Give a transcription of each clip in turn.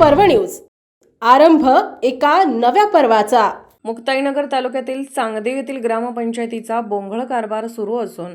पर्व न्यूज. आरंभ एका नव्या पर्वाचा. मुक्ताईनगर तालुक्यातील चांगदेव येथील ग्रामपंचायतीचा बोंघळ कारभार सुरू असून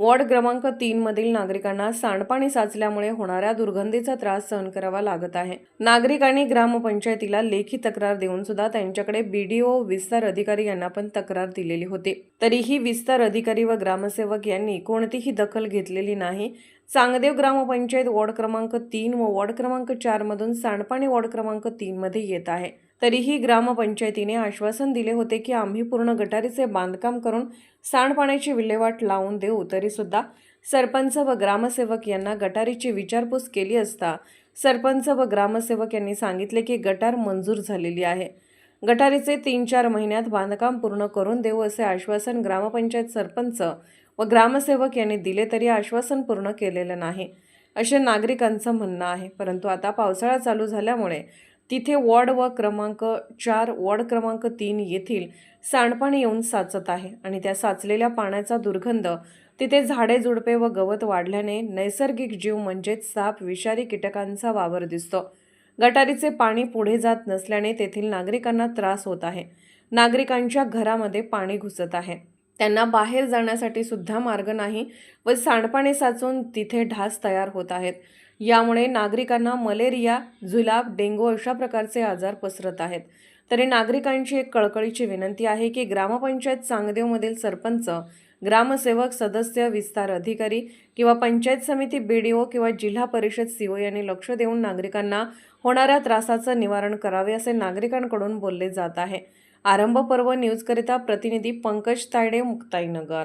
वॉर्ड क्रमांक तीन मधील नागरिकांना सांडपाणी साचल्यामुळे होणाऱ्या दुर्गंधीचा त्रास सहन करावा लागत आहे. नागरिकांनी ग्रामपंचायतीला लेखी तक्रार देऊन सुद्धा त्यांच्याकडे बीडीओ विस्तार अधिकारी यांना पण तक्रार दिलेली होती. तरीही विस्तार अधिकारी व ग्रामसेवक यांनी कोणतीही दखल घेतलेली नाही. चांगदेव ग्रामपंचायत वॉर्ड क्रमांक तीन व वॉर्ड क्रमांक चार मधून सांडपाणी वॉर्ड क्रमांक तीन मध्ये येत आहे. तरीही ग्रामपंचायतीने आश्वासन दिले होते की आम्ही पूर्ण गटारीचे बांधकाम करून सांडपाण्याची विल्हेवाट लावून देऊ. तरीसुद्धा सरपंच व ग्रामसेवक यांना गटारीची विचारपूस केली असता सरपंच व ग्रामसेवक यांनी सांगितले की गटार मंजूर झालेली आहे. गटारीचे तीन चार महिन्यात बांधकाम पूर्ण करून देऊ असे आश्वासन ग्रामपंचायत सरपंच व ग्रामसेवक यांनी दिले तरी आश्वासन पूर्ण केलेलं नाही असे नागरिकांचं म्हणणं आहे. परंतु आता पावसाळा चालू झाल्यामुळे तिथे वॉर्ड व क्रमांक चार वॉर्ड क्रमांक तीन येथील सांडपाणी येऊन साचत आहे आणि त्या साचलेल्या पाण्याचा दुर्गंध तिथे झाडे झुडपे व गवत वाढल्याने नैसर्गिक जीव म्हणजेच साप विषारी कीटकांचा वावर दिसतो. गटारीचे पाणी पुढे जात नसल्याने तेथील नागरिकांना त्रास होत आहे. नागरिकांच्या घरामध्ये पाणी घुसत आहे. त्यांना बाहेर जाण्यासाठी सुद्धा मार्ग नाही व सांडपाणी साचून तिथे ढास तयार होत आहेत. यामुळे नागरिकांना मलेरिया जुलाब डेंगू अशा प्रकारचे आजार पसरत आहेत. तरी नागरिकांची एक कळकळीची विनंती आहे की ग्रामपंचायत सांगदेवमधील सरपंच ग्रामसेवक सदस्य विस्तार अधिकारी किंवा पंचायत समिती बी डी ओ किंवा जिल्हा परिषद सीओ यांनी लक्ष देऊन नागरिकांना होणाऱ्या त्रासाचं निवारण करावे असे नागरिकांकडून बोलले जात आहे. आरंभ पर्व न्यूजकरिता प्रतिनिधी पंकज तायडे मुक्ताईनगर